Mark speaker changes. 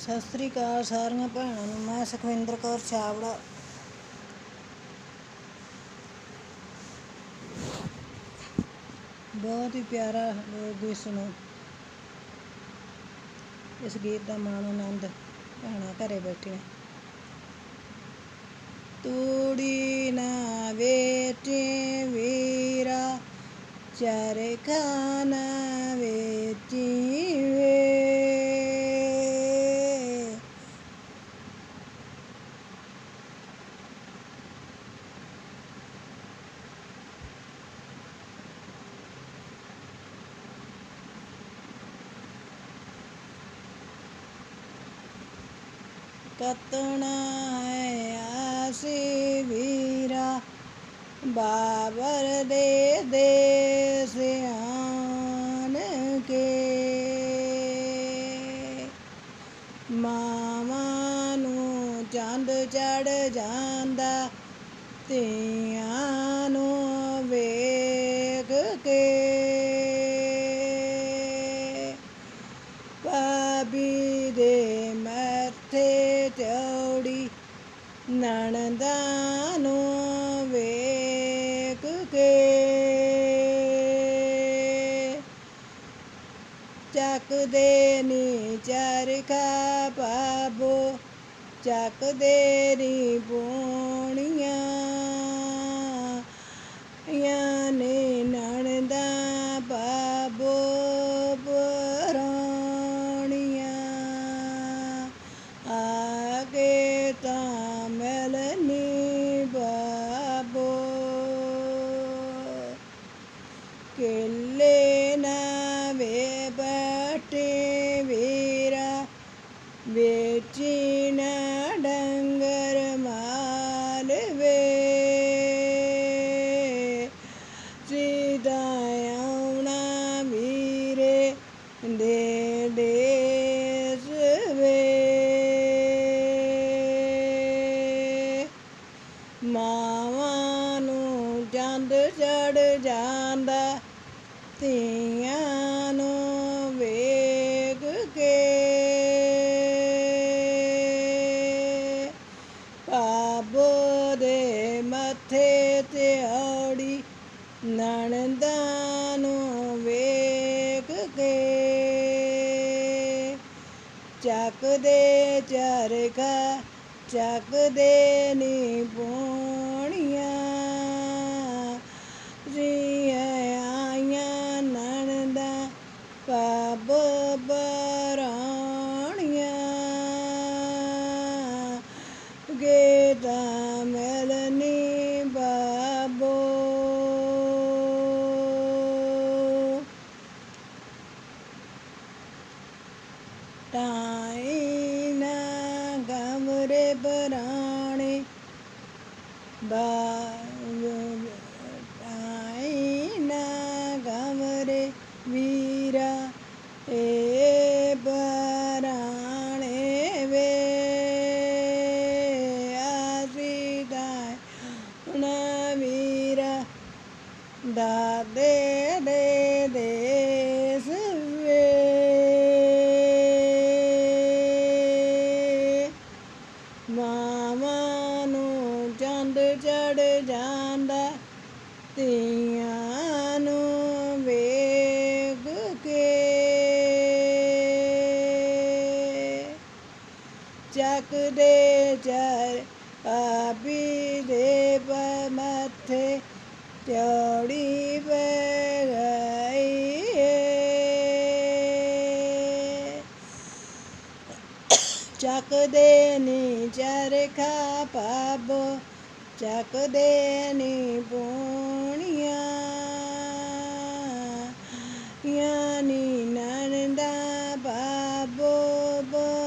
Speaker 1: ਸਤਿ ਸ੍ਰੀ ਅਕਾਲ ਸਾਰੀਆਂ ਭੈਣਾਂ ਨੂੰ, ਮੈਂ ਸੁਖਵਿੰਦਰ ਕੌਰ ਛਾਬੜਾ ਬਹੁਤ ਹੀ ਪਿਆਰਾ ਲੋਕ ਗੀਤ ਸੁਣੋ। ਇਸ ਗੀਤ ਦਾ ਮਾਣ ਆਨੰਦ ਭੈਣਾਂ ਘਰੇ ਬੈਠੀਆਂ। ਤੂੜੀ ਨਾ ਵੇਚੇ ਵੀਰਾ, ਚਰਖਾ ਨਾ ਵੇਚੀ ਵੇ। ਕਤਣਾ ਹੈ ਆਸੀ ਵੀਰਾ, ਬਾਬਰ ਦੇ ਦੇਸ ਆਨ ਕੇ। ਮਾਵਾਂ ਨੂੰ ਚੰਦ ਚੜ ਜਾਂਦਾ, ਧੀਆਂ ਨੂੰ ਵੇ ਚੱਕਦੇ ਨੀ ਚਰਖਾ ਪਾਬੋ ਚੱਕਦੇ ਨੀ ਪੋਣੀਆਂ ਯਾ ਨੇ ਨਣਦਾ ਸਿਦਾ ਆਉਣਾ ਵੀਰੇ ਦੇ ਦੇਸ ਵੇ ਮਾਵਾਂ ਨੂੰ ਚੰਦ ਚੜ ਜਾਂਦਾ, ਧੀਆਂ ਨੂੰ ਵੇਖ ਕੇ। ਪਾਬੋ ਦੇ ਮੱਥੇ ਤੇ ਔੜੀ ਨਣਦਾਂ ਨੂੰ ਵੇਖ ਕੇ ਚੱਕਦੇ ਚਰਖਾ ਚੱਕਦੇ ਨੀ ਪੋਣੀਆਂ। ਜੀ ਟਾਈ ਨਾ ਗਮਰੇ ਬਰਾਣੇ ਬਾਈ ਜਾਂਦਾ ਧੀਆਂ ਨੂੰ ਵੇਗ ਕੇ ਚੱਕਦੇ ਚਰ ਪਾਪੀ ਦੇ ਮੱਥੇ ਚੌੜੀ ਪੈ ਗਈ ਏ। ਨੀ ਚਰਖਾ ਪਾਬੋ ਚੱਕਦੇ ਨੀ ਪੋਣੀਆਂ ਯਾਨੀ ਨਨਦਾ ਬਾਬੋ ਬਰਾਣੀਆਂ